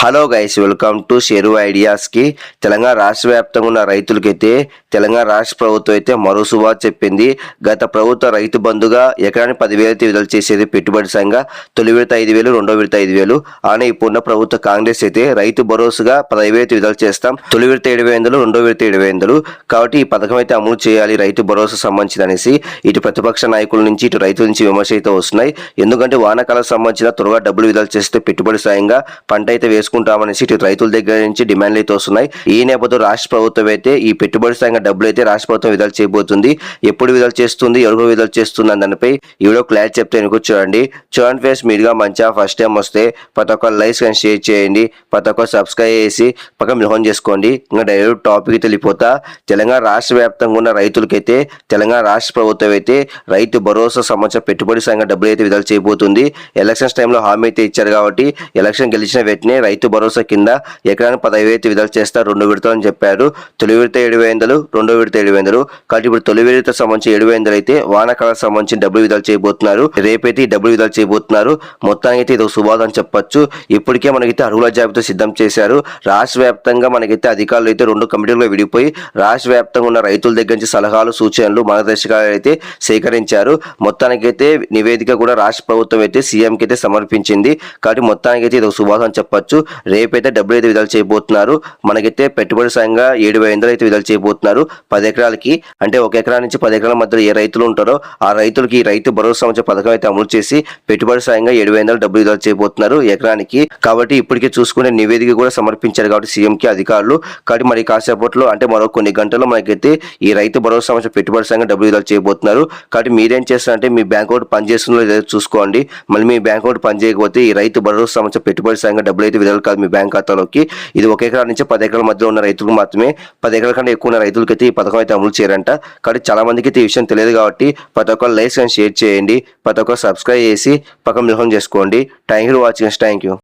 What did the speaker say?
Hello guys welcome to Sheru ఐడియాస్కి Telangana రాష్ట్ర వ్యాప్తంగా ఉన్న రైతులకైతే తెలంగాణ రాష్ట్ర ప్రభుత్వం అయితే మరో శుభా చెప్పింది. గత ప్రభుత్వ రైతు బంధుగా ఎకరానికి పదివేలు అయితే విడుదల చేసేది పెట్టుబడి సంఘ తొలి విడత ఐదు వేలు రెండో విడత ఐదు వేలు. అనే ఇప్పుడున్న ప్రభుత్వ కాంగ్రెస్ అయితే రైతు భరోసాగా పదహైదు అయితే విడుదల చేస్తాం. తొలి విడత ఏడు వందలు రెండో విడత ఏడు వందలు. కాబట్టి ఈ పథకం అయితే అమలు చేయాలి రైతు భరోసా సంబంధించి అనేసి ఇటు ప్రతిపక్ష నాయకుల నుంచి ఇటు రైతుల నుంచి విమర్శ అయితే వస్తున్నాయి. ఎందుకంటే వానాకాలం సంబంధించిన త్వరగా డబ్బులు విడుదల చేస్తే పెట్టుబడి సాయంగా పంట అయితే వేసుకుంటామనేసి ఇటు రైతుల దగ్గర నుంచి డిమాండ్లు అయితే వస్తున్నాయి. ఈ నేపథ్యంలో రాష్ట్ర ప్రభుత్వం అయితే ఈ పెట్టుబడి సంఘ డబ్బులు అయితే రాష్ట్ర ప్రభుత్వం విడుదల చేయబోతుంది. ఎప్పుడు విడుదల చేస్తుంది ఎవరు విడుదల చేస్తుంది అని దానిపై ఈ వీడియో క్లారిటీ చెప్తే వెనుక చూడండి. చూడండి ఫేస్ మీరుగా మంచిగా ఫస్ట్ టైం వస్తే ప్రతి ఒక్క లైక్స్ కానీ షేర్ చేయండి. ప్రతి ఒక్క సబ్స్క్రైబ్ చేసి పక్క మిలహం చేసుకోండి. ఇంకా డైరెక్ట్ టాపిక్ తెలియపోతా తెలంగాణ రాష్ట్ర వ్యాప్తంగా ఉన్న రైతులకైతే తెలంగాణ రాష్ట్ర ప్రభుత్వం అయితే రైతు భరోసా సంబంధించిన పెట్టుబడి సంఘ డబ్బులు అయితే విడుదల చేయబోతుంది. ఎలక్షన్స్ టైంలో హామీ అయితే ఇచ్చారు కాబట్టి ఎలక్షన్ గెలిచిన వెంటనే రైతు రైతు భరోసా కింద ఎకరానికి పదహైదు అయితే విడుదల చేస్తారు రెండు విడతలు అని చెప్పారు తొలి విడత ఏడు వందలు రెండో విడత ఏడు వందలు కాబట్టి ఇప్పుడు తొలి విడత సంబంధించి ఏడు వందలు అయితే వానాకాలకు సంబంధించి డబ్బులు విడుదల చేయబోతున్నారు. రేపైతే ఈ డబ్బులు విడుదల చేయబోతున్నారు. మొత్తానికి అయితే ఇది ఒక శుభాదం అని చెప్పొచ్చు. ఇప్పటికే మనకైతే అర్హుల జాబితా సిద్ధం చేశారు. రాష్ట్ర వ్యాప్తంగా మనకైతే అధికారులు అయితే రెండు కమిటీలుగా విడిపోయి రాష్ట్ర వ్యాప్తంగా ఉన్న రైతుల దగ్గర నుంచి సలహాలు సూచనలు మార్గదర్శకాలు అయితే సేకరించారు. మొత్తానికైతే నివేదిక కూడా రాష్ట్ర ప్రభుత్వం అయితే సీఎంకి అయితే సమర్పించింది. కాబట్టి మొత్తానికైతే ఇది ఒక శుభాదం చెప్పొచ్చు. రేపైతే డబ్బులు అయితే విడుదల చేయబోతున్నారు. మనకైతే పెట్టుబడి సాయంగా ఏడు వేల అయితే విడుదల చేయబోతున్నారు. పది ఎకరాలకి అంటే ఒక ఎకరా నుంచి పది ఎకరాల మధ్యలో ఏ రైతులు ఉంటారో ఆ రైతులకి రైతు భరోసా వచ్చే పథకం అయితే అమలు చేసి పెట్టుబడి సాయంగా ఏడు వేల డబ్బులు విడుదల చేయబోతున్నారు ఎకరానికి. కాబట్టి ఇప్పటికే చూసుకునే నివేదిక కూడా సమర్పించారు కాబట్టి సీఎం కి అధికారులు. కాబట్టి మరి కాసేపట్లో అంటే మరో కొన్ని గంటల్లో మనకైతే ఈ రైతు భరోసా వచ్చే పెట్టుబడి సాయంగా డబ్బులు విడుదల చేయబోతున్నారు. కాబట్టి మీరేం చేస్తారంటే మీ బ్యాంక్ అకౌంట్ పనిచేస్తుందో లేదో చూసుకోండి. మళ్ళీ మీ బ్యాంక్ అకౌంట్ పనిచేయకపోతే ఈ రైతు భరోసా సంవత్సరం పెట్టుబడి సాయంగా డబ్బులు అయితే విడుదల కాదు మీ బ్యాంక్ ఖాతాలోకి. ఇది ఒక ఎకరా నుంచి పది ఎకరాల మధ్యలో ఉన్న రైతులకు మాత్రమే పది ఎకరాల కంటే ఎక్కువ ఉన్న రైతులకైతే ఈ పథకం అయితే అమలు చేయరంట. కాబట్టి చాలా మందికి అయితే ఈ విషయం తెలియదు కాబట్టి ప్రతి ఒక్కరు లైక్స్ అండ్ షేర్ చేయండి ప్రతి ఒక్కరు సబ్స్క్రైబ్ చేసి పక్కన మిలహం చేసుకోండి. Thank you watching thank you.